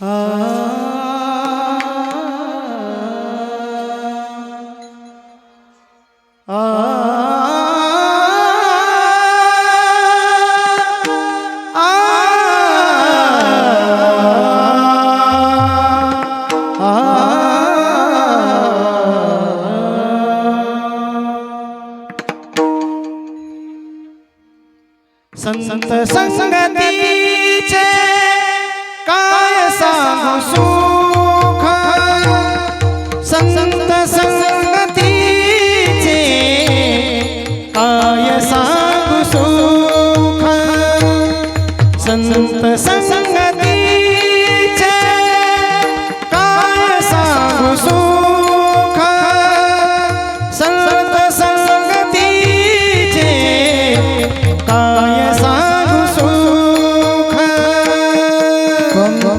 Ah. the sun.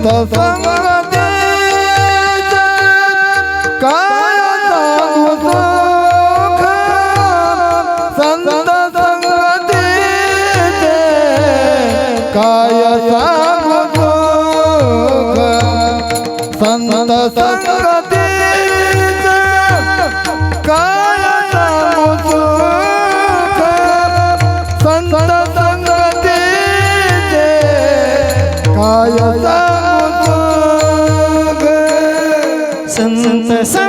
爸爸爸 Yes,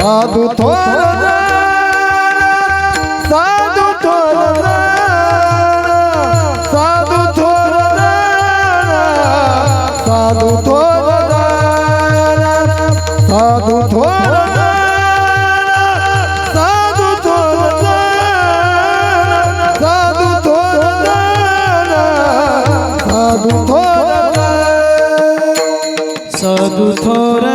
সাধু তোর সাধু তোর সাধু তোর সাধু তোর সাধু তোর সাধু থোরা সাধু থোরা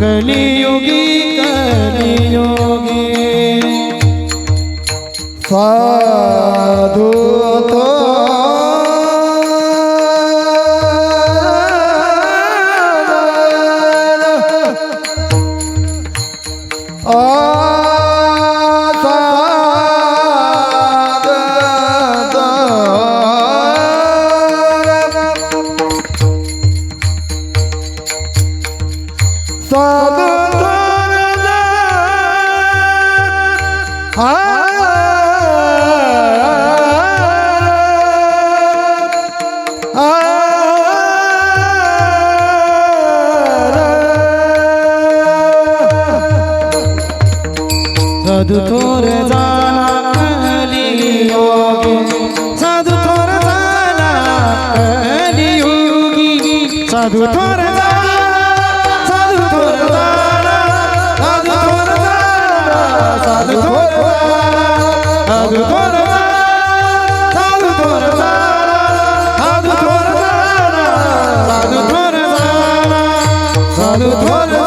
कलियुगी कलियुगी। સાધુ Sadhu Tora Sadhu Tora Sadhu Tora Sadhu Tora Sadhu Tora Sadhu Tora Sadhu Tora Sadhu Tora Sadhu Tora